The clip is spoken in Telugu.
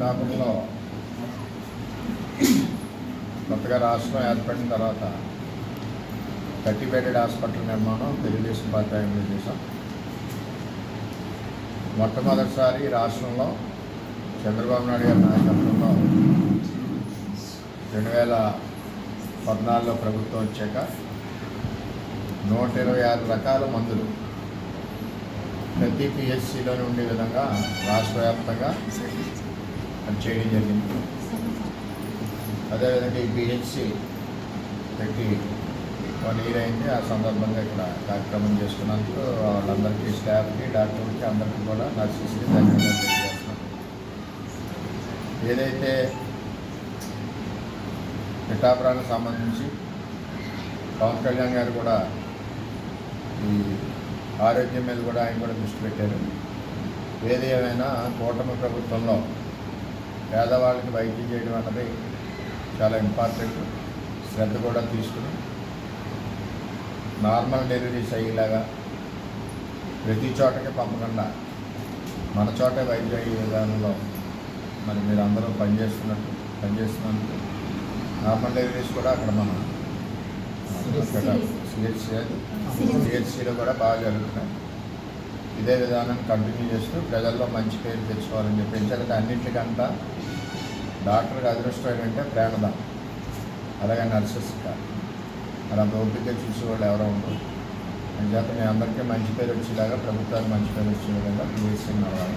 శ్రీకాకుళంలో కొత్తగా రాష్ట్రం ఏర్పడిన తర్వాత థర్టీ బెడెడ్ హాస్పిటల్ నిర్మాణం తెలుగుదేశం పార్టీ ఆయనలో చేశాం. మొట్టమొదటిసారి రాష్ట్రంలో చంద్రబాబు నాయుడు గారి నాయకత్వంలో రెండు వేల పద్నాలుగులో ప్రభుత్వం వచ్చాక నూట ఇరవై ఆరు రకాల మందులు ప్రతి పిహెచ్సిలోనే ఉండే విధంగా రాష్ట్ర వ్యాప్తంగా అది చేయడం జరిగింది. అదేవిధంగా ఈ బిహెచ్సి పెట్టి వన్ ఇయర్ అయింది ఆ సందర్భంగా ఇక్కడ కార్యక్రమం చేసుకున్నందుకు వాళ్ళందరికీ స్టాఫ్కి డాక్టర్కి అందరికీ కూడా నర్సెస్కి ధన్యవాదాలు తెలియజేస్తున్నాం. ఏదైతే పిఠాపురానికి సంబంధించి పవన్ కళ్యాణ్ గారు కూడా ఈ ఆరోగ్యం మీద కూడా ఆయన కూడా దృష్టి పెట్టారు. ఏది ఏమైనా కూటమి ప్రభుత్వంలో పేదవాళ్ళకి వైద్యం చేయడం అన్నది చాలా ఇంపార్టెంట్. శ్రద్ధ కూడా తీసుకుని నార్మల్ డెలివరీస్ అయ్యేలాగా ప్రతి చోటకి పంపకుండా మన చోటే వైద్యం అయ్యే విధానంలో మరి మీరు అందరూ పనిచేస్తున్నట్టు పనిచేస్తున్నందుకు నార్మల్ డెలివరీస్ కూడా అక్కడ మన సిహెచ్సి. సిహెచ్సిలో కూడా బాగా జరుగుతున్నాయి. ఇదే విధానాన్ని కంటిన్యూ చేస్తూ ప్రజల్లో మంచి పేరు తెచ్చుకోవాలని చెప్పి ఎందుకంటే అన్నింటికంట డాక్టర్కి అదృష్టం అంటే ప్రాణదానం అలాగే నర్సెస్గా మరి అంత ఓపిక చూసే వాళ్ళు ఎవరో ఉండరు. అంచేత మీ అందరికీ మంచి పేరు వచ్చేలాగా ప్రభుత్వానికి మంచి పేరు వచ్చే విధంగా పిఎస్సీ నడవాలి